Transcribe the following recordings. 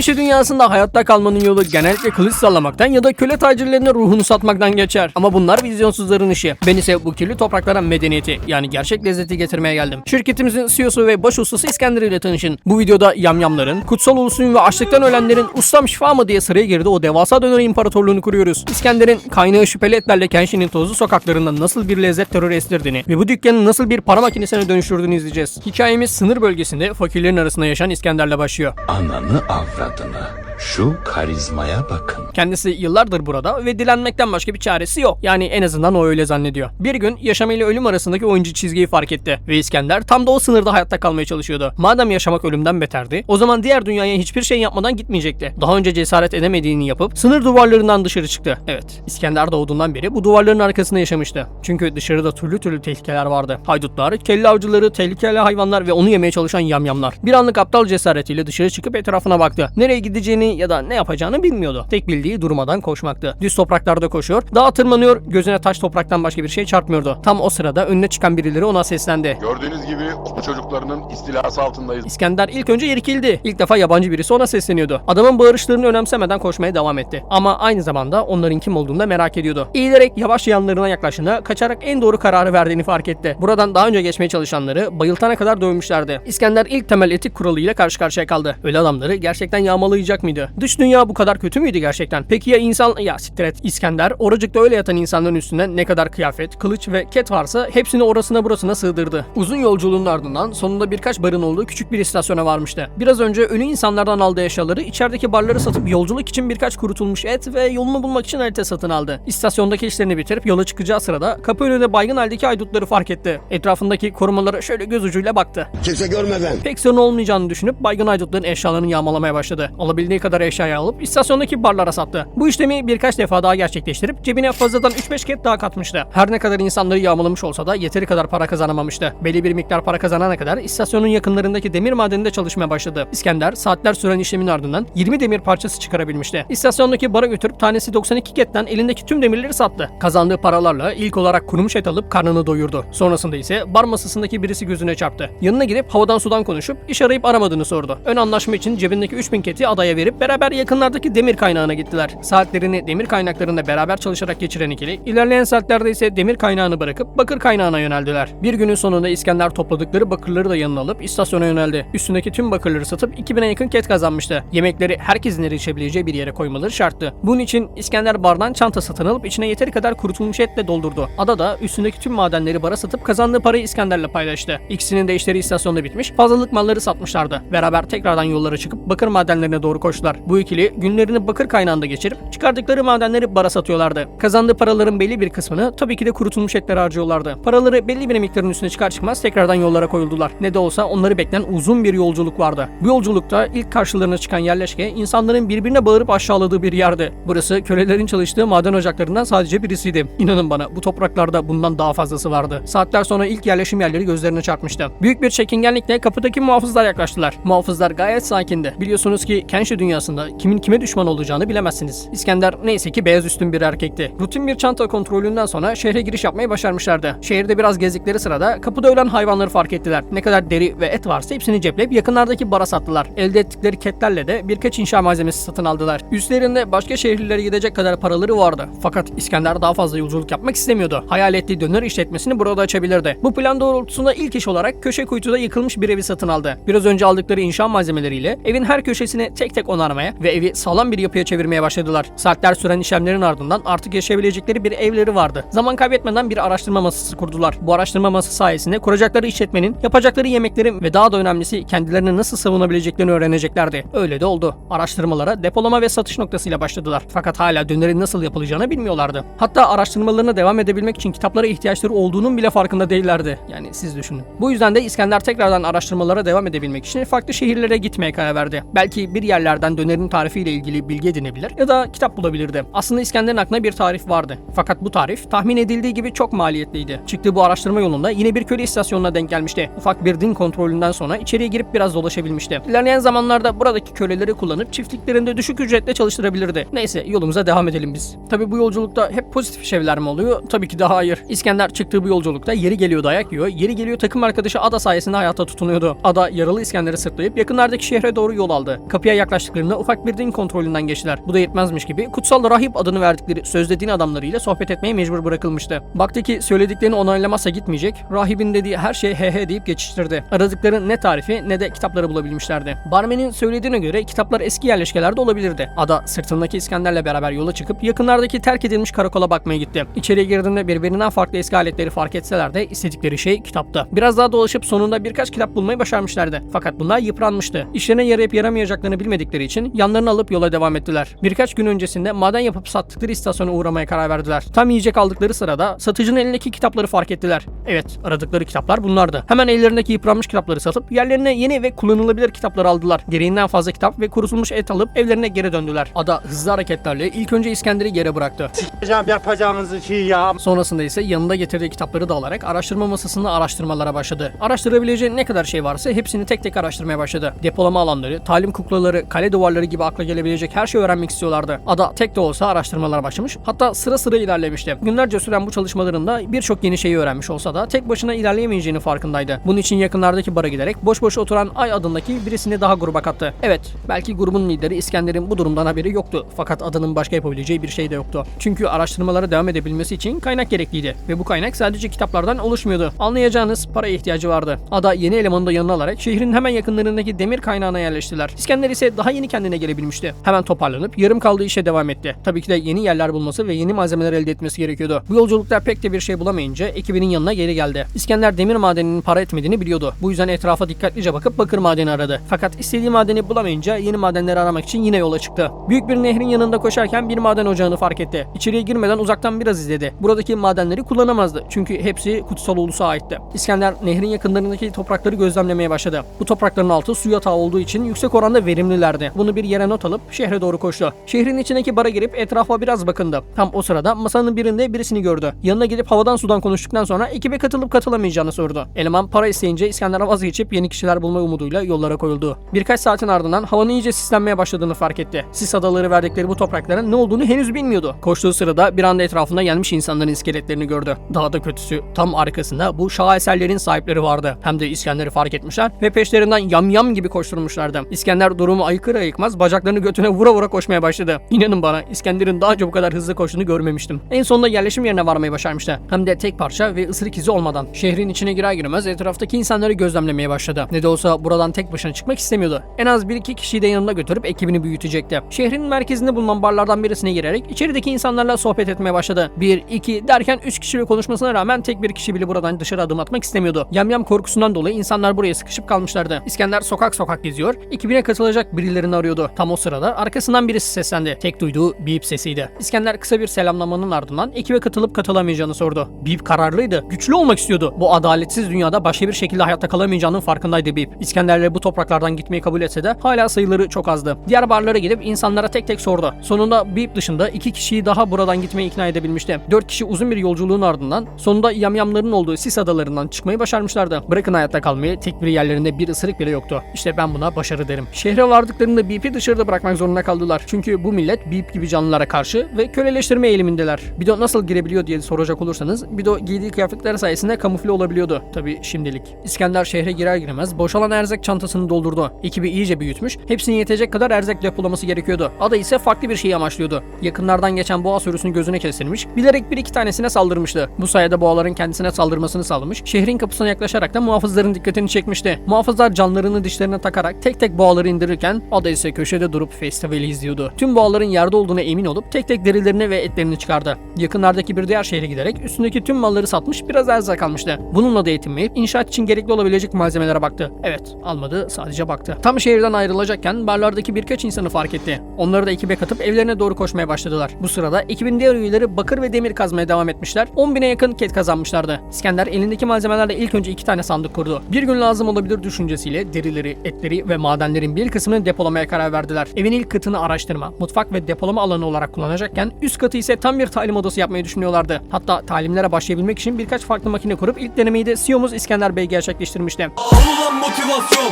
Kenşi dünyasında hayatta kalmanın yolu genellikle kılıç sallamaktan ya da köle tacirlerine ruhunu satmaktan geçer. Ama bunlar vizyonsuzların işi. Ben ise bu kirli topraklara medeniyeti yani gerçek lezzeti getirmeye geldim. Şirketimizin CEO'su ve baş ustası İskender ile tanışın. Bu videoda yamyamların, kutsal ulusun ve açlıktan ölenlerin ustam şifa mı diye sıraya girdi o devasa döner imparatorluğunu kuruyoruz. İskender'in kaynağı şüpheli etlerle Kenshi'nin tozlu sokaklarında nasıl bir lezzet terörü estirdiğini ve bu dükkanı nasıl bir para makinesine dönüştürdüğünü izleyeceğiz. Hikayemiz sınır bölgesinde fakirlerin arasında yaşayan İskender'le başlıyor. Ananı ったんだ。Şu karizmaya bakın. Kendisi yıllardır burada ve dilenmekten başka bir çaresi yok. Yani en azından o öyle zannediyor. Bir gün yaşam ile ölüm arasındaki oyuncu çizgiyi fark etti. Ve İskender tam da o sınırda hayatta kalmaya çalışıyordu. Madem yaşamak ölümden beterdi, o zaman diğer dünyaya hiçbir şey yapmadan gitmeyecekti. Daha önce cesaret edemediğini yapıp sınır duvarlarından dışarı çıktı. Evet, İskender doğduğundan beri bu duvarların arkasında yaşamıştı. Çünkü dışarıda türlü türlü tehlikeler vardı. Haydutlar, kelle avcıları, tehlikeli hayvanlar ve onu yemeye çalışan yamyamlar. Bir anlık aptal cesaretiyle dışarı çıkıp etrafına baktı. Nereye gideceğini ya da ne yapacağını bilmiyordu. Tek bildiği durmadan koşmaktı. Düz topraklarda koşuyor, dağa tırmanıyor, gözüne taş topraktan başka bir şey çarpmıyordu. Tam o sırada önüne çıkan birileri ona seslendi. Gördüğünüz gibi bu çocuklarının istilası altındayız. İskender ilk önce irkildi. İlk defa yabancı birisi ona sesleniyordu. Adamın bağırışlarını önemsemeden koşmaya devam etti. Ama aynı zamanda onların kim olduğunu da merak ediyordu. Eğilerek yavaş yanlarına yaklaştığında kaçarak en doğru kararı verdiğini fark etti. Buradan daha önce geçmeye çalışanları bayıltana kadar dövmüşlerdi. İskender ilk temel etik kuralıyla karşı karşıya kaldı. Öyle adamları gerçekten yağmalayacak mıydı? Dış dünya bu kadar kötü müydü gerçekten? Peki ya insan... Ya siktir et. İskender oracıkta öyle yatan insanların üstünde ne kadar kıyafet, kılıç ve ket varsa hepsini orasına burasına sığdırdı. Uzun yolculuğun ardından sonunda birkaç barın olduğu küçük bir istasyona varmıştı. Biraz önce ölü insanlardan aldığı eşyaları içerideki barları satıp yolculuk için birkaç kurutulmuş et ve yolunu bulmak için harita satın aldı. İstasyondaki işlerini bitirip yola çıkacağı sırada kapı önünde baygın haldeki haydutları fark etti. Etrafındaki korumalara şöyle göz ucuyla baktı. Kimse görmeden. Pek sorun olmayacağını düşünüp baygın haydutların eşyalarını yağmalamaya başladı. Alabildiği kadar eşyayı alıp istasyondaki barlara sattı. Bu işlemi birkaç defa daha gerçekleştirip cebine fazladan 3-5 ket daha katmıştı. Her ne kadar insanları yağmalamış olsa da yeteri kadar para kazanamamıştı. Belli bir miktar para kazanana kadar istasyonun yakınlarındaki demir madeninde çalışmaya başladı. İskender saatler süren işlemin ardından 20 demir parçası çıkarabilmişti. İstasyondaki bara götürüp tanesi 92 ketten elindeki tüm demirleri sattı. Kazandığı paralarla ilk olarak kurumuş et alıp karnını doyurdu. Sonrasında ise bar masasındaki birisi gözüne çarptı. Yanına gidip havadan sudan konuşup iş arayıp aramadığını sordu. Ön anlaşma için cebindeki 3000 keti adaya verip beraber yakınlardaki demir kaynağına gittiler. Saatlerini demir kaynaklarında beraber çalışarak geçiren ikili ilerleyen saatlerde ise demir kaynağını bırakıp bakır kaynağına yöneldiler. Bir günün sonunda İskender topladıkları bakırları da yanına alıp istasyona yöneldi. Üstündeki tüm bakırları satıp 2000'e yakın ket kazanmıştı. Yemekleri herkesin erişebileceği bir yere koymaları şarttı. Bunun için İskender bardan çanta satın alıp içine yeteri kadar kurutulmuş etle doldurdu. Ada da üstündeki tüm madenleri bara satıp kazandığı parayı İskender'le paylaştı. İkisinin de işleri istasyonda bitmiş, fazlalık malları satmışlardı. Beraber tekrardan yollara çıkıp bakır madenlerine doğru koştular. Bu ikili günlerini bakır kaynağında geçirip çıkardıkları madenleri bara satıyorlardı. Kazandığı paraların belli bir kısmını tabii ki de kurutulmuş etlere harcıyorlardı. Paraları belli bir miktarın üstüne çıkar çıkmaz tekrardan yollara koyuldular. Ne de olsa onları bekleyen uzun bir yolculuk vardı. Bu yolculukta ilk karşılarına çıkan yerleşke insanların birbirine bağırıp aşağıladığı bir yerdi. Burası kölelerin çalıştığı maden ocaklarından sadece birisiydi. İnanın bana bu topraklarda bundan daha fazlası vardı. Saatler sonra ilk yerleşim yerleri gözlerine çarpmıştı. Büyük bir çekingenlikle kapıdaki muhafızlar yaklaştılar. Muhafızlar gayet sakindi. Biliyorsunuz ki Kenshi dünyasında kimin kime düşman olacağını bilemezsiniz. İskender neyse ki beyaz üstün bir erkekti. Rutin bir çanta kontrolünden sonra şehre giriş yapmayı başarmışlardı. Şehirde biraz gezdikleri sırada kapıda ölen hayvanları fark ettiler. Ne kadar deri ve et varsa hepsini cepleyip yakınlardaki bara sattılar. Elde ettikleri ketlerle de birkaç inşa malzemesi satın aldılar. Üstlerinde başka şehirlere gidecek kadar paraları vardı. Fakat İskender daha fazla yolculuk yapmak istemiyordu. Hayal ettiği döner işletmesini burada açabilirdi. Bu plan doğrultusunda ilk iş olarak köşe kuytuda yıkılmış bir evi satın aldı. Biraz önce aldıkları inşa malzemeleriyle evin her köşesini tek tek onarmaya ve evi sağlam bir yapıya çevirmeye başladılar. Saatler süren işlemlerin ardından artık yaşayabilecekleri bir evleri vardı. Zaman kaybetmeden bir araştırma masası kurdular. Bu araştırma masası sayesinde kuracakları işletmenin, yapacakları yemeklerin ve daha da önemlisi kendilerini nasıl savunabileceklerini öğreneceklerdi. Öyle de oldu. Araştırmalara depolama ve satış noktasıyla başladılar. Fakat hala dönerin nasıl yapılacağını bilmiyorlardı. Hatta araştırmalarına devam edebilmek için kitaplara ihtiyaçları olduğunun bile farkında değillerdi. Yani siz düşünün. Bu yüzden de İskender tekrardan araştırmalara devam edebilmek için farklı şehirlere gitmeye karar verdi. Belki bir yerlerden dönerin tarifiyle ilgili bilgi edinebilir ya da kitap bulabilirdi. Aslında İskender'in aklına bir tarif vardı. Fakat bu tarif tahmin edildiği gibi çok maliyetliydi. Çıktığı bu araştırma yolunda yine bir köle istasyonuna denk gelmişti. Ufak bir din kontrolünden sonra içeriye girip biraz dolaşabilmişti. İlerleyen zamanlarda buradaki köleleri kullanıp çiftliklerinde düşük ücretle çalıştırabilirdi. Neyse yolumuza devam edelim biz. Tabi bu yolculukta hep pozitif şeyler mi oluyor? Tabii ki de hayır. İskender çıktığı bu yolculukta yeri geliyor dayak yiyor, yeri geliyor takım arkadaşı Ada sayesinde hayata tutunuyordu. Ada yaralı İskender'i sırtlayıp yakınlardaki şehre doğru yol aldı. Kapıya yaklaştıkları vardıklarında ufak bir din kontrolünden geçtiler. Bu da yetmezmiş gibi kutsal rahip adını verdikleri sözde din adamlarıyla sohbet etmeye mecbur bırakılmıştı. Baktı ki söylediklerini onaylamazsa gitmeyecek, rahibin dediği her şeye he he deyip geçiştirdi. Aradıkları ne tarifi ne de kitapları bulabilmişlerdi. Barmen'in söylediğine göre kitaplar eski yerleşkelerde olabilirdi. Ada sırtındaki İskender'le beraber yola çıkıp yakınlardaki terk edilmiş karakola bakmaya gitti. İçeriye girdiğinde birbirinden farklı eski aletleri fark etseler de istedikleri şey kitaptı. Biraz daha dolaşıp sonunda birkaç kitap bulmayı başarmışlardı. Fakat bunlar yıpranmıştı. İşlerine yarayıp yaramayacaklarını bilmedikleri için yanlarını alıp yola devam ettiler. Birkaç gün öncesinde maden yapıp sattıkları istasyona uğramaya karar verdiler. Tam yiyecek aldıkları sırada satıcının elindeki kitapları fark ettiler. Evet, aradıkları kitaplar bunlardı. Hemen ellerindeki yıpranmış kitapları satıp yerlerine yeni ve kullanılabilir kitaplar aldılar. Gereğinden fazla kitap ve kurutulmuş et alıp evlerine geri döndüler. Ada hızlı hareketlerle ilk önce İskender'i yere bıraktı. Hocam yapacağınız şey ya. Sonrasında ise yanında getirdiği kitapları da alarak araştırma masasında araştırmalara başladı. Araştırabileceği ne kadar şey varsa hepsini tek tek araştırmaya başladı. Depolama alanları, talim kuklaları, kale duvarları gibi akla gelebilecek her şeyi öğrenmek istiyorlardı. Ada tek de olsa araştırmalara başlamış. Hatta sıra sıra ilerlemişti. Günlerce süren bu çalışmalarında birçok yeni şeyi öğrenmiş olsa da tek başına ilerleyemeyeceğini farkındaydı. Bunun için yakınlardaki bara giderek boş boş oturan Ay adındaki birisini daha gruba kattı. Evet, belki grubun lideri İskender'in bu durumdan haberi yoktu. Fakat adanın başka yapabileceği bir şey de yoktu. Çünkü araştırmalara devam edebilmesi için kaynak gerekliydi. Ve bu kaynak sadece kitaplardan oluşmuyordu. Anlayacağınız paraya ihtiyacı vardı. Ada yeni elemanı da yanına alarak şehrin hemen yakınlarındaki demir kaynağına yerleştiler. İskender ise daha yeni kendine gelebilmişti. Hemen toparlanıp yarım kaldığı işe devam etti. Tabii ki de yeni yerler bulması ve yeni malzemeler elde etmesi gerekiyordu. Bu yolculukta pek de bir şey bulamayınca ekibinin yanına geri geldi. İskender demir madeninin para etmediğini biliyordu. Bu yüzden etrafa dikkatlice bakıp bakır madeni aradı. Fakat istediği madeni bulamayınca yeni madenleri aramak için yine yola çıktı. Büyük bir nehrin yanında koşarken bir maden ocağını fark etti. İçeriye girmeden uzaktan biraz izledi. Buradaki madenleri kullanamazdı. Çünkü hepsi kutsal ulusa aitti. İskender nehrin yakınlarındaki toprakları gözlemlemeye başladı. Bu toprakların altı su yatağı olduğu için yüksek oranda verimlilerdi. Bunu bir yere not alıp şehre doğru koştu. Şehrin içindeki bara girip etrafa biraz bakındı. Tam o sırada masanın birinde birisini gördü. Yanına gidip havadan sudan konuştuktan sonra ekibe katılıp katılamayacağını sordu. Eleman para isteyince İskender'e vazgeçip yeni kişiler bulma umuduyla yollara koyuldu. Birkaç saatin ardından havanın iyice sislenmeye başladığını fark etti. Sis adaları verdikleri bu toprakların ne olduğunu henüz bilmiyordu. Koştuğu sırada bir anda etrafında gelmiş insanların iskeletlerini gördü. Daha da kötüsü tam arkasında bu şaheserlerin sahipleri vardı. Hem de İskender'i fark etmişler ve peşlerinden yamyam gibi koşturmuşlardı. İskender durumu ayıkır ayıkmaz bacaklarını götüne vura vura koşmaya başladı. İnanın bana İskender'in daha önce bu kadar hızlı koştuğunu görmemiştim. En sonunda yerleşim yerine varmayı başarmıştı. Hem de tek parça ve ısırık izi olmadan. Şehrin içine girer girmez etraftaki insanları gözlemlemeye başladı. Ne de olsa buradan tek başına çıkmak istemiyordu. En az bir iki kişiyi de yanına götürüp ekibini büyütecekti. Şehrin merkezinde bulunan barlardan birisine girerek içerideki insanlarla sohbet etmeye başladı. Bir, iki derken üç kişiyle konuşmasına rağmen tek bir kişi bile buradan dışarı adım atmak istemiyordu. Yamyam korkusundan dolayı insanlar buraya sıkışıp kalmışlardı. İskender sokak sokak geziyor, ekibine katılacak birilerini arıyordu. Tam o sırada arkasından birisi seslendi. Tek duyduğu bip sesiydi. İskender kısa bir selamlamanın ardından ekibe katılıp katılamayacağını sordu. Bip kararlıydı. Güçlü olmak istiyordu. Bu adaletsiz dünyada başka bir şekilde hayatta kalamayacağının farkındaydı Bip. İskender'le bu topraklardan gitmeyi kabul etse de hala sayıları çok azdı. Diğer barlara gidip insanlara tek tek sordu. Sonunda Bip dışında iki kişiyi daha buradan gitmeye ikna edebilmişti. Dört kişi uzun bir yolculuğun ardından sonunda yamyamların olduğu sis adalarından çıkmayı başarmışlardı. Bırakın hayatta kalmayı tek bir yerlerinde bir ısırık bile yoktu. İşte ben buna başarı derim. Şehre vardıklarında Bip'i dışarıda bırakmak zorunda kaldılar. Çünkü bu millet Bip gibi canlılara karşı ve köleleştirme eğilimindeler. Bido nasıl girebiliyor diye soracak olursanız Bido giydiği kıyafetler sayesinde kamufle olabiliyordu. Tabi şimdilik. İskender şehre girer girmez boşalan erzak çantasını doldurdu. Ekibi iyice büyütmüş, hepsine yetecek kadar erzak depolaması gerekiyordu. Ada ise farklı bir şeyi amaçlıyordu. Yakınlardan geçen boğa sürüsünü gözüne kestirmiş, bilerek bir iki tanesine saldırmıştı. Bu sayede boğaların kendisine saldırmasını sağlamış, şehrin kapısına yaklaşarak da muhafızların dikkatini çekmişti. Muhafızlar canlarını dişlerine takarak tek tek boğaları indirirken Ada ise köşede durup festivali izliyordu. Tüm boğaların yerde olduğuna emin olup tek tek derilerini ve etlerini çıkardı. Yakınlardaki bir diğer şehre giderek üstündeki tüm malları satmış biraz erzak almıştı. Bununla da yetinmeyip inşaat için gerekli olabilecek malzemelere baktı. Evet almadı sadece baktı. Tam şehirden ayrılacakken barlardaki birkaç insanı fark etti. Onları da ekibe katıp evlerine doğru koşmaya başladılar. Bu sırada ekibin diğer üyeleri bakır ve demir kazmaya devam etmişler. 10 bine yakın ket kazanmışlardı. İskender elindeki malzemelerle ilk önce iki tane sandık kurdu. Bir gün lazım olabilir düşüncesiyle derileri, etleri ve madenlerin bir kısmını depolamaya karar verdiler. Evin ilk katını araştırma, mutfak ve depolama alanı olarak kullanacakken üst katı ise tam bir talim odası yapmayı düşünüyorlardı. Hatta talimlere başlayabilmek için birkaç farklı makine kurup ilk denemeyi de CEO'muz İskender Bey gerçekleştirmişti. Alınan motivasyon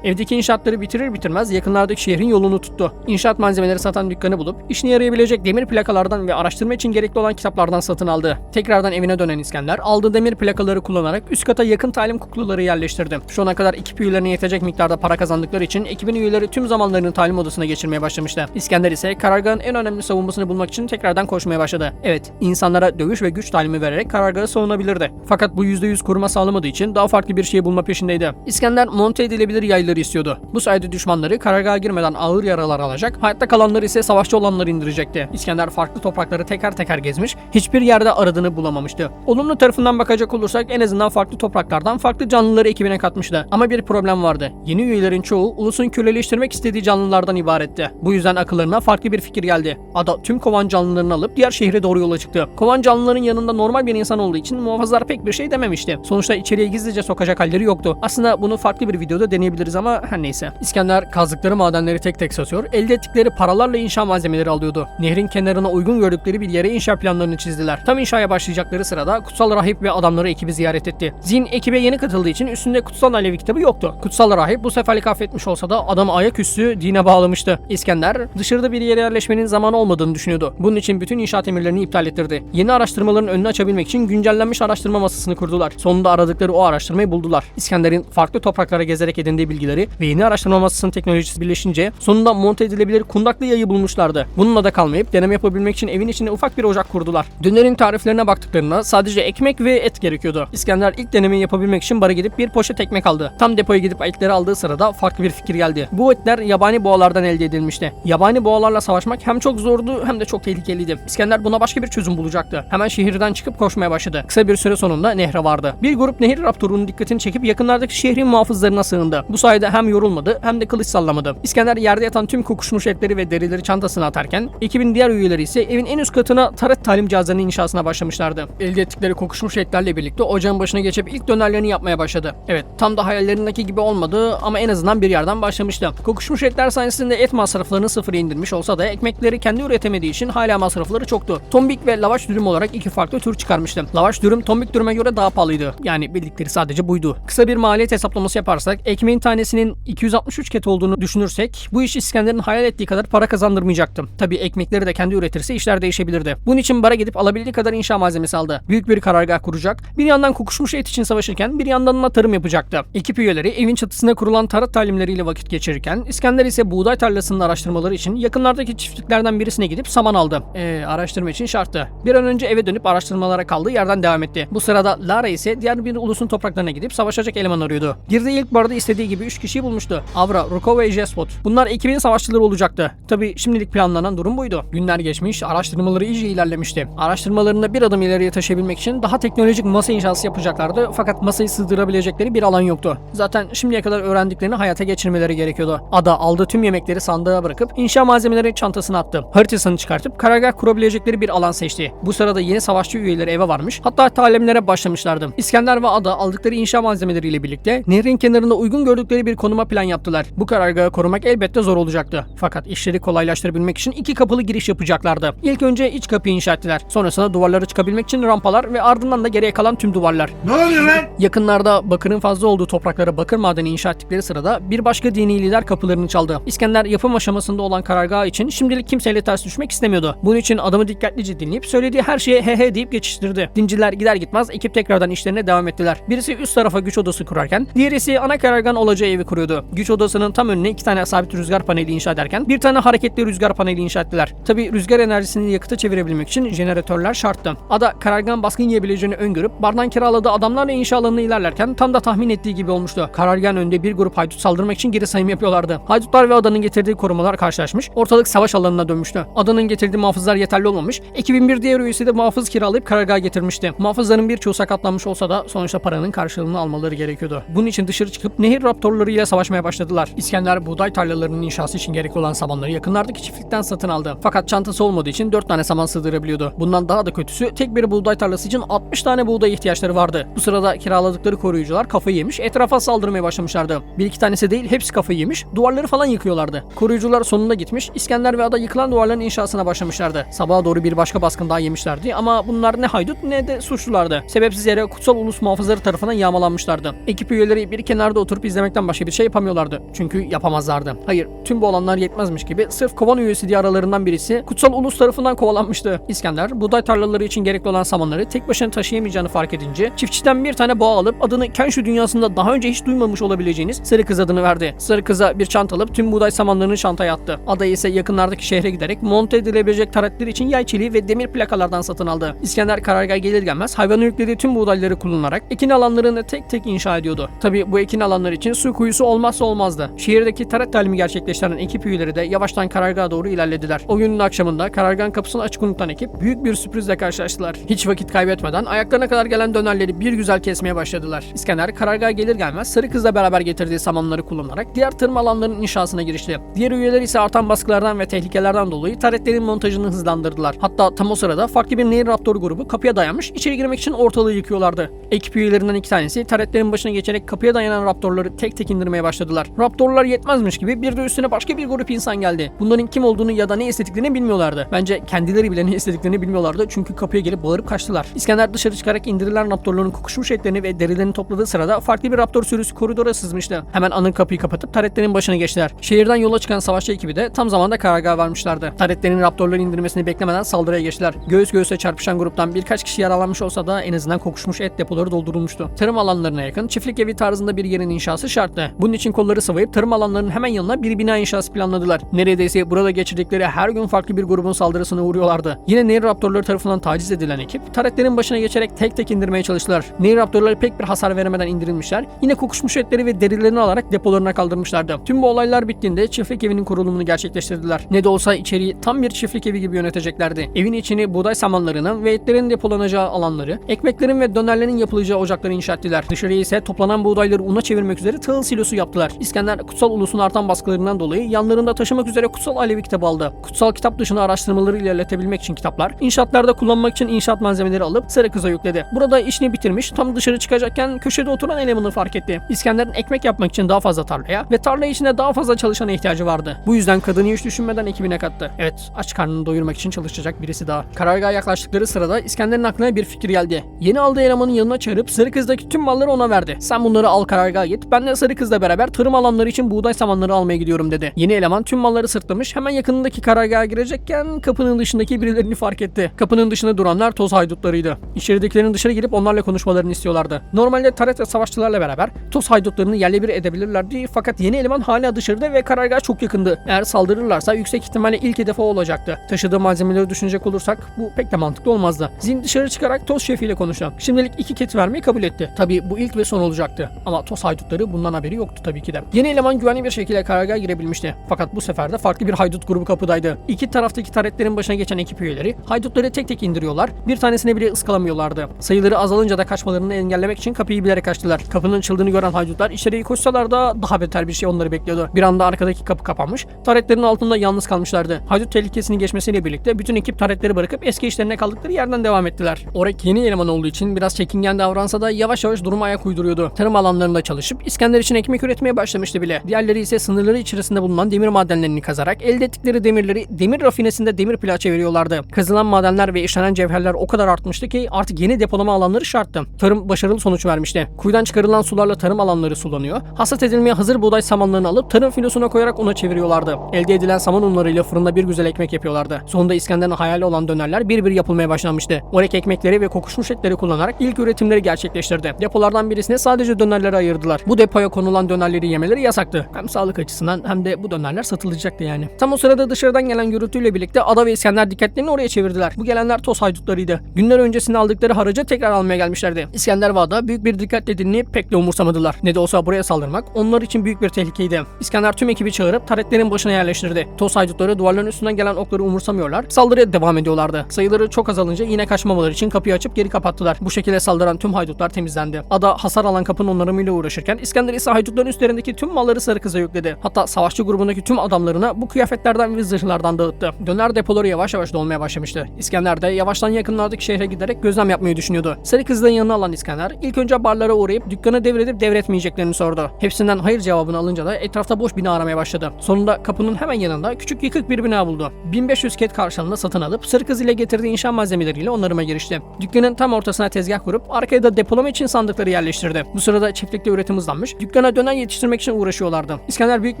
Evdeki inşaatları bitirir bitirmez yakınlardaki şehrin yolunu tuttu. İnşaat malzemeleri satan dükkanı bulup işine yarayabilecek demir plakalardan ve araştırma için gerekli olan kitaplardan satın aldı. Tekrardan evine dönen İskender aldığı demir plakaları kullanarak üst kata yakın talim kukluları yerleştirdi. Şu ana kadar iki üyelerine yetecek miktarda para kazandıkları için ekibin üyeleri tüm zamanlarını talim odasına geçirmeye başlamıştı. İskender ise karargahın en önemli savunmasını bulmak için tekrardan koşmaya başladı. Evet, insanlara dövüş ve güç talimi vererek karargahı savunabilirdi. Fakat bu %100 koruma sağlamadığı için daha farklı bir şey bulma peşindeydi. İskender monte edilebilir yayları istiyordu. Bu sayede düşmanları karargaha girmeden ağır yaralar alacak, hayatta kalanları ise savaşçı olanları indirecekti. İskender farklı toprakları teker teker gezmiş, hiçbir yerde aradığını bulamamıştı. Olumlu tarafından bakacak olursak en azından farklı topraklardan farklı canlıları ekibine katmıştı. Ama bir problem vardı. Yeni üyelerin çoğu ulusun köleleştirmek istediği canlılardan ibaretti. Bu yüzden akıllarına farklı bir fikir geldi. Ada tüm kovan canlılarını alıp diğer şehre doğru yola çıktı. Kovan canlıların yanında normal bir insan olduğu için muhafızlar pek bir şey dememişti. Sonuçta içeriye gizlice sokacak halleri yoktu. Aslında bunu farklı bir videoda deneyebiliriz ama her neyse. İskender kazdıkları madenleri tek tek satıyor, elde ettikleri paralarla inşa malzemeleri alıyordu. Nehrin kenarına uygun gördükleri bir yere inşa planlarını çizdiler. Tam inşaya başlayacakları sırada kutsal rahip ve adamları ekibi ziyaret etti. Zin ekibe yeni katıldığı için üstünde kutsal Alevi kitabı yoktu. Kutsal rahip bu seferlik affetmiş olsa da adamı ayaküstü dine bağlamıştı. İskender dışarıda bir yere yerleşmenin zamanı olmadığını düşünüyordu. Bunun için bütün inşaat emirlerini iptal ettirdi. Yeni araştırmaların önünü açabilmek için güncellenmiş araştırma masasını kurdular. Sonunda aradıkları o araştırmayı buldular. İskender'in farklı topraklara gezerek edindiği bilgileri ve yeni araştırma masasının teknolojisi birleşince sonunda monte edilebilir kundaklı yayı bulmuşlardı. Bununla da kalmayıp deneme yapabilmek için evin içine ufak bir ocak kurdular. Dönerin tariflerine baktıklarında sadece ekmek ve et gerekiyordu. İskender ilk denemeyi yapabilmek için bara gidip bir poşet ekmek aldı. Tam depoya gidip etleri aldığı sırada farklı bir fikir geldi. Bu etler yabani boğalardan elde edilmişti. Yabani boğalarla savaşmak hem çok zordu hem de çok tehlikeliydi. İskender buna başka bir çözüm bulacaktı. Hemen şehirden çıkıp koşmaya başladı. Kısa bir süre sonunda nehre vardı. Bir grup nehir raptorunun dikkatini çekip yakınlardaki şehrin muhafızlarına sığındı. Bu sayede hem yorulmadı hem de kılıç sallamadı. İskender yerde yatan tüm kokuşmuş etleri ve derileri çantasına atarken ekibin diğer üyeleri ise evin en üst katına taret talim cihazlarının inşasına başlamışlardı. Elde ettikleri kokuşmuş etlerle birlikte ocağın başına geçip ilk dönerlerini yapmaya başladı. Evet tam da hayallerindeki gibi olmadı ama en azından bir yerden başlamıştı. Kokuşmuş etler sayesinde et masraflarını sıfıra indirmiş olsa da ekmekleri kendi üretemediği için hala masrafları çoktu. Tombik ve lavaş dürüm olarak iki farklı tür çıkarmıştı. Lavaş dürüm tombik dürüme göre daha pahalıydı. Yani bildikleri sadece buydu. Kısa bir maliyet hesaplaması yaparsak ekmeğin tanesinin 263 ket olduğunu düşünürsek bu iş İskender'in hayal ettiği kadar para kazandırmayacaktı. Tabii ekmekleri de kendi üretirse işler değişebilirdi. Bunun için bara gidip alabildiği kadar inşa malzemesi aldı. Büyük bir karargah kuracak. Bir yandan kokuşmuş et için savaşırken bir yandan da tarım yapacaktı. Ekip üyeleri evin çatısına kurulan tarot talimleriyle vakit geçirirken İskender ise buğday tarlasının araştırmaları için yakınlardaki çiftliklerden birisine gidip saman aldı. Eee araştırma için şarttı. Bir an önce eve dönüp araştırmalara kaldığı yerden devam etti. Bu sırada Lara ise diğer bir ulusun topraklarına gidip savaşacak eleman arıyordu. Girdiği ilk barda istediği gibi 3 kişiyi bulmuştu. Avra, Ruko ve Jespot. Bunlar ekibin savaşçıları olacaktı. Tabi şimdilik planlanan durum buydu. Günler geçmiş, araştırmaları iyice ilerlemişti. Araştırmalarını bir adım ileriye taşıyabilmek için daha teknolojik masa inşası yapacaklardı fakat masayı sığdırabilecekleri bir alan yoktu. Zaten şimdiye kadar öğrendiklerini hayata geçirmeleri gerekiyordu. Ada aldığı tüm yemekleri sandığa bırakıp inşa malzemeleri çantasına attı. Haritasını çıkartıp karargah kurabilecekleri bir alan seçti. Bu sırada yeni savaşçı üyeleri eve varmış. Hatta talimlere başlamışlardı. İskender ve Ada aldıkları inşa malzemeleriyle birlikte nehrin kenarında uygun gördükleri bir konuma plan yaptılar. Bu karargahı korumak elbette zor olacaktı. Fakat işleri kolaylaştırabilmek için iki kapılı giriş yapacaklardı. İlk önce iç kapıyı inşa ettiler. Sonrasında duvarları çıkabilmek için rampalar ve ardından da geriye kalan tüm duvarlar. Ne oluyor lan? Yakınlarda bakırın fazla olduğu topraklara bakır madeni inşa ettikleri sırada bir başka dini lider kapılarını çaldı. İskender yapım aşamasında olan karargah için şimdilik kimseyle ters düşmek istemiyordu. Bunun için adamı dikkatlice dinleyip söylediği her şeye he he deyip geçiştirdi. Dinciler gider gitmez ekip tekrardan işlerine devam ettiler. Birisi üst tarafa güç odası kurarken diğerisi ana karargahın olacağı evi kuruyordu. Güç odasının tam önüne iki tane sabit rüzgar paneli inşa ederken bir tane hareketli rüzgar paneli inşa ettiler. Tabi rüzgar enerjisini yakıta çevirebilmek için jeneratörler şarttı. Ada karargahın baskın yiyebileceğini öngörüp bardan kiraladığı adamlarla inşa alanına ilerlerken tam da tahmin ettiği gibi olmuştu. Karargahın önünde bir grup haydut saldırmak için geri sayım yapıyorlardı. Haydutlar ve adanın getirdiği korumalar karşılaşmış. Ortalık savaş alanına dönmüştü. Adanın getirdiği muhafızlar yeterli olmamış. Ekibin bir diğer üyesi de muhafız kiralayıp karargaha getirmişti. Muhafızların birçoğu sakatlanmış olsa da sonuçta paranın karşılığını almaları gerekiyordu. Bunun için dışarı çıkıp nehir raptorlarıyla savaşmaya başladılar. İskender buğday tarlalarının inşası için gerekli olan samanları yakınlardaki çiftlikten satın aldı. Fakat çantası olmadığı için 4 tane saman sığdırabiliyordu. Bundan daha da kötüsü tek bir buğday tarlası için 60 tane buğday ihtiyaçları vardı. Bu sırada kiraladıkları koruyucular kafayı yemiş, etrafa saldırmaya başlamışlardı. Bir iki tanesi değil hepsi kafayı yemiş, duvarları falan yıkıyorlardı. Koruyucular sonunda gitmiş, İskender ve Ada yıkılan duvarların inşasına başlamışlardı. Sabaha doğru bir başka baskın daha yemişlerdi ama bunlar ne haydut ne de suçlulardı. Sebepsiz yere kutsal ulus muhafızları tarafından yağmalanmışlardı. Ekip üyeleri bir kenarda oturup izlemekten başka bir şey yapamıyorlardı. Çünkü yapamazlardı. Hayır, tüm bu olanlar yetmezmiş gibi sırf kovan üyesi diye aralarından birisi kutsal ulus tarafından kovalanmıştı. İskender buğday tarlaları için gerekli olan samanları tek başına taşıyamayacağını fark edince çiftçiden bir tane boğa alıp adını Kenshu dünyasında daha önce hiç duymamış olabileceğiniz sarı Kız adını verdi. Sarı Kız'a bir çanta alıp tüm buğday samanlarını çantaya attı. Ada ise yakınlardaki şehre giderek monte edilebilecek taretler için yay çeliği ve demir plakalardan satın aldı. İskender karargaha gelir gelmez hayvanı yüklediği tüm buğdayları kullanarak ekin alanlarını tek tek inşa ediyordu. Tabi bu ekin alanları için su kuyusu olmazsa olmazdı. Şehirdeki taret talimi gerçekleştiren ekip üyeleri de yavaştan karargaha doğru ilerlediler. O günün akşamında karargahın kapısını açık unutan ekip büyük bir sürprizle karşılaştılar. Hiç vakit kaybetmeden ayaklarına kadar gelen dönerleri bir güzel kesmeye başladılar. İskender karargaha gelir gelmez sarı kızla beraber getirdiği samanları kullanarak diğer tırma alanlarının inşasına girişti. Diğer üyeler ise artan baskılardan ve tehlikelerden dolayı taretlerin montajını hızlandırdılar. Hatta tam o sırada farklı bir Nehir Raptor grubu kapıya dayanmış içeri girmek için ortalığı yıkıyorlardı. Ekip üyelerinden iki tanesi taretlerin başına geçerek kapıya dayanan Raptorları tek tek indirmeye başladılar. Raptorlar yetmezmiş gibi bir de üstüne başka bir grup insan geldi. Bunların kim olduğunu ya da ne istediklerini bilmiyorlardı. Bence kendileri bile ne istediklerini bilmiyorlardı çünkü kapıya gelip bağırıp kaçtılar. İskender dışarı çıkarak indirilen Raptorların kokuşmuş etlerini ve derilerini topladığı sırada farklı bir Raptor sürüsü koridora sızmıştı. Hemen anın kapıyı kapatıp taretlerin başına geçtiler. Şehirden yola çıkan savaşçı ekibi de tam zamanda karargaha varmışlardı. Taretlerin Raptorları indirmesini beklemeden saldırıya geçtiler. Göğüs göğüse çarpışan gruptan birkaç kişi yaralanmış olsa da en azından kokuşmuş et depoları doldurulmuştu. Tarım alanlarına yakın çiftlik evi tarzında bir yerin inşası şarttı. Bunun için kolları sıvayıp tarım alanlarının hemen yanına bir bina inşası planladılar. Neredeyse burada geçirdikleri her gün farklı bir grubun saldırısına uğruyorlardı. Yine Nehir Raptorları tarafından taciz edilen ekip taretlerin başına geçerek tek tek indirmeye çalıştılar. Nehir Raptorları pek bir hasar veremeden indirilmişler. Yine kokuşmuş etleri ve derilerini alarak depolarına kaldırmışlardı. Tüm bu olaylar bittiğinde çiftlik evinin kurulumunu gerçekleştirdiler. Ne de olsa içeriği tam bir çiftlik evi gibi yöneteceklerdi. Evin içini buğday samanlarının ve etlerin depolanacağı alanları, ekmeklerin ve dönerlerin yapılacağı ocakları inşa ettiler. Dışarıya ise toplanan buğdayları una çevirmek üzere tahıl silosu yaptılar. İskender kutsal ulusun artan baskılarından dolayı yanlarında taşımak üzere kutsal Alevi kitabı aldı. Kutsal kitap dışında araştırmaları ilerletebilmek için kitaplar, inşaatlarda kullanmak için inşaat malzemeleri alıp sarı kıza yükledi. Burada işini bitirmiş, tam dışarı çıkacakken köşede oturan elemanı fark etti. İskender'in ekmek yapmak için daha fazla tarlaya ve tarla içinde daha fazla çalışana ihtiyacı vardı. Bu yüzden kadını hiç düşünmeden ekibine kattı. Evet, aç karnını doyurmak için çalışacak birisi daha. Karargaha yaklaştıkları sırada İskender'in aklına bir fikir geldi. Yeni aldığı elemanın yanına çağırıp sarı kızdaki tüm malları ona verdi. Sen bunları al karargaha git. Ben de sarı kızla beraber tarım alanları için buğday samanları almaya gidiyorum dedi. Yeni eleman tüm malları sırtlamış. Hemen yakınındaki karargaha girecekken kapının dışındaki birilerini fark etti. Kapının dışında duranlar toz haydutlarıydı. İçeridekilerin dışarı girip onlarla konuşmalarını istiyorlardı. Normalde taret ve savaşçılarla beraber toz haydutlarını yerle bir edebilirlerdi fakat yeni eleman hala dışarıda ve karargaha çok yakındı. Eğer saldırırlarsa yüksek ihtimalle ilk hedefi olacaktı. Taşıdığı malzemeleri düşünecek olursak bu pek de mantıklı olmazdı. Zin dışarı çıkarak toz şefiyle konuştu. Şimdilik iki ket vermeyi kabul etti. Tabii bu ilk ve son olacaktı. Ama toz haydutları bundan haberi yoktu tabii ki de. Yeni eleman güvenli bir şekilde karargaha girebilmişti. Fakat bu sefer de farklı bir haydut grubu kapıdaydı. İki taraftaki taretlerin başına geçen ekip üyeleri haydutları tek tek indiriyorlar. Bir tanesine bile ıskalamıyorlardı. Sayıları azalınca da kaçmalarını engellemek için kapıyı bilerek açtılar. Kapının açıldığını gören haydutlar içeriye koşsalar da daha beter bir şey onları bekliyordu. Bir anda arkadaki kapı kapanmış. Taretlerin altında yalnız kalmışlardı. Haydut tehlikesini geçmesiyle birlikte bütün ekip taretleri bırakıp eski işlerine kaldıkları yerden devam ettiler. Orek yeni eleman olduğu için biraz çekingen davransa da yavaş yavaş duruma ayak uyduruyordu. Tarım alanlarında çalışıp İskender için ekmek üretmeye başlamıştı bile. Diğerleri ise sınırları içerisinde bulunan demir madenlerini kazarak elde ettikleri demirleri demir rafinesinde demir plağa çeviriyorlardı. Kazılan madenler ve işlenen cevherler o kadar artmıştı ki artık yeni depolama alanları şarttı. Tarım başarılı sonuç vermişti. Kuyudan çıkarılan sularla tarım alanları sulanıyor. Hasat edilmeye hazır buğday samanlarını alıp tarım filosuna koyarak una çeviriyorlardı. Elde edilen saman unlarıyla fırında bir güzel ekmek yapıyorlardı. Sonunda İskender'in hayali olan dönerler bir bir yapılmaya başlanmıştı. Orek ekmekleri ve kokuşmuş etleri kullanarak ilk üretimleri gerçekleştirdi. Depolardan birisine sadece dönerleri ayırdılar. Bu depoya konulan dönerleri yemeleri yasaktı. Hem sağlık açısından hem de bu dönerler satılacaktı yani. Tam o sırada dışarıdan gelen gürültüyle birlikte Ada ve İskender dikkatlerini oraya çevirdiler. Bu gelenler toz haydutlarıydı. Günler öncesinde aldıkları haracı tekrar almaya gelmişlerdi. İskender ve Ada büyük bir dikkatle dinleyip pek de umursamadılar. Ne de olsa buraya saldırmak onlar için büyük bir tehlikeydi. İskender tüm ekibi çağırıp taretlerin başına yerleştirdi. Toz haydutları duvarların üstünden gelen okları umursamıyorlar. Saldırıya devam ediyorlardı. Sayıları çok azalınca yine kaçmamaları için kapıyı açıp geri kapattılar. Bu şekilde saldıran tüm haydutlar temizlendi. Ada hasar alan kapının onarımıyla uğraşırken İskender ise haydutların üstlerindeki tüm malları sarı kıza yükledi. Hatta savaşçı grubundaki tüm adamlarına bu kıyafetlerden ve zırhlardan dağıttı. Döner depoları yavaş yavaş dolmaya başlamıştı. İskender de yavaştan yakınlardaki şehre giderek gözlem yapmayı düşünüyordu. Sarı kızların yanına alan İskender ilk önce barlara uğrayıp dükkanı devredip devretmeyeceklerini sordu. Hepsinden hayır cevabını alınca da etrafta boş bina aramaya başladı. Sonunda kapının hemen yanında küçük yıkık bir bina buldu. 1500 ket karşılığında satın alıp sarı kız ile getirdiği inşa malzemeleriyle onarıma girişti. Dükkanın tam ortasına tezgah kurup arkaya da depolama için sandıkları yerleştirdi. Bu sırada çiftlikte üretim hızlanmış. Dükkana döner yetiştirmek için uğraşıyorlardı. İskender büyük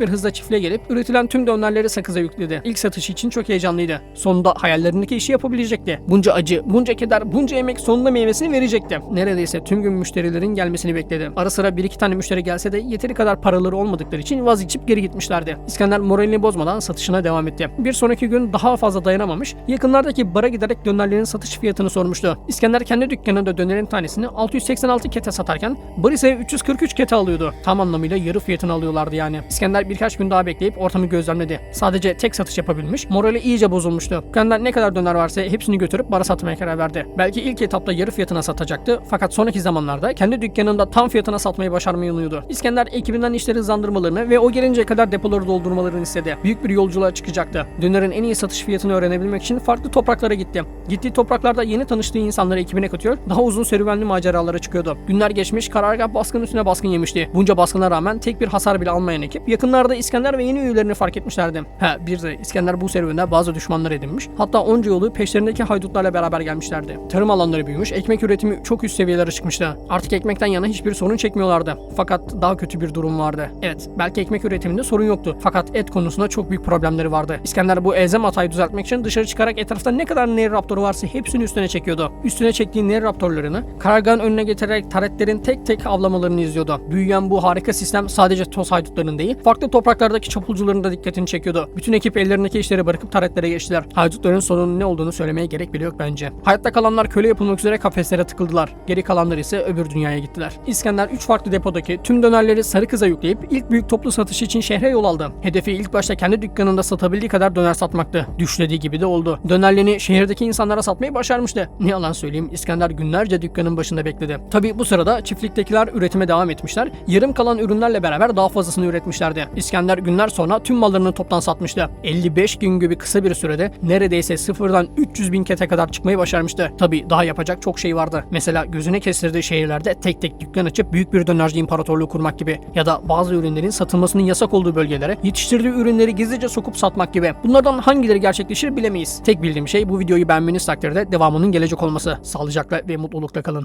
bir hızla çiftliğe gelip üretilen tüm dönerleri sakıza yükledi. İlk satışı için çok heyecanlıydı. Sonunda hayallerindeki işi yapabilecekti. Bunca acı, bunca keder, bunca emek sonunda meyvesini verecekti. Neredeyse tüm gün müşterilerin gelmesini bekledi. Ara sıra bir iki tane müşteri gelse de yeteri kadar paraları olmadıkları için vazgeçip geri gitmişlerdi. İskender moralini bozmadan satışına devam etti. Bir sonraki gün daha fazla dayanamamış, yakınlardaki bara giderek dönerlerin satış fiyatını sormuştu. İskender kendi dükkanında dönerin tanesini 686 kete satarken bar ise 343 kete alıyordu. Tam anlamıyla yarı fiyatını alıyorlardı yani. İskender birkaç gün daha bekleyip ortamı gözlemledi. Sadece tek satış yapabilmiş, morali iyice bozulmuştu. Dükkandan ne kadar döner varsa hepsini götürüp bara satmaya karar verdi. Belki ilk etapta yarı fiyatına satacaktı fakat sonraki zamanlarda kendi dükkanında tam fiyatına satmayı başarmayı umuyordu. İskender ekibinden işleri hızlandırmalarını ve o gelinceye kadar depoları doldurmalarını istedi. Büyük bir yolculuğa çıkacaktı. Dönerin en iyi satış fiyatını öğrenebilmek için farklı topraklara gitti. Gittiği topraklarda yeni tanıştığı insanları ekibine katıyor, daha uzun serüvenli maceralara çıkıyordu. Günler geçmiş, karargah baskın üstüne baskın yemişti. Bunca baskına rağmen tek bir hasar bile almayan ekip yakınlarda İskender ve yeni üyelerini fark etmişlerdi. Ha bir de İskender bu serüvende bazı düşmanlar edinmiş. Hatta onca yolu peşlerindeki haydutlarla beraber gelmişlerdi. Tarım alanları büyümüş, ekmek üretimi çok üst seviyelere çıkmıştı. Artık ekmekten yana hiçbir sorun çekmiyorlardı. Fakat daha kötü bir durum vardı. Evet, belki ekmek üretiminde sorun yoktu. Fakat et konusunda çok büyük problemleri vardı. İskender bu elzem hatayı düzeltmek için dışarı çıkarak etrafta ne kadar Nehir Raptor'u varsa hepsini üstüne çekiyordu. Üstüne çektiği Nehir Raptor'larını karargahın önüne getirerek taretlerin tek tek avlamalarını izliyordu. Büyüyen bu harika sistem sadece toz haydutlarının değil, farklı topraklardaki çapulcuların da dikkatini çekiyordu. Bütün ekip ellerindeki işleri bırakıp taretlere geçtiler. Haydutların sonunun ne olduğunu söylemeye gerek bile yok bence. Hayatta kalanlar köle yapılmak üzere kafeslere tıkıldılar. Geri kalanlar ise öbür dünyaya gittiler. İskender 3 farklı depodaki tüm dönerleri sarı kıza yükleyip ilk büyük toplu satışı için şehre yol aldı. Hedefi ilk başta kendi dükkanında satabildiği kadar döner satmaktı. Düşlediği gibi de oldu. Dönerlerini şehirdeki insanlara satmayı başarmıştı. Ne yalan söyleyeyim İskender günlerce dükkanın başında bekledi. Tabi bu sırada çiftliktekiler üretime devam etmişler. Yarım kalan ürünlerle beraber daha fazlasını üretmişlerdi. İskender günler sonra tüm mallarını toptan satmıştı. 55 gün gibi kısa bir sürede neredeyse sıfırdan 300 bin kete kadar çıkmayı başarmıştı. Tabi daha yapacak çok şey vardı. Mesela gözüne kestirdiği şehirlerde tek tek dükkan açıp büyük bir dönerci imparatorluğu kurmak gibi. Ya da bazı ürünlerin satılmasının yasak olduğu bölgelere yetiştirdiği ürünleri gizlice sokup satmak gibi. Bunlardan hangileri gerçekleşir bilemeyiz. Tek bildiğim şey bu videoyu beğenmeniz takdirde devamının gelecek olması. Sağlıcakla ve mutlulukla kalın.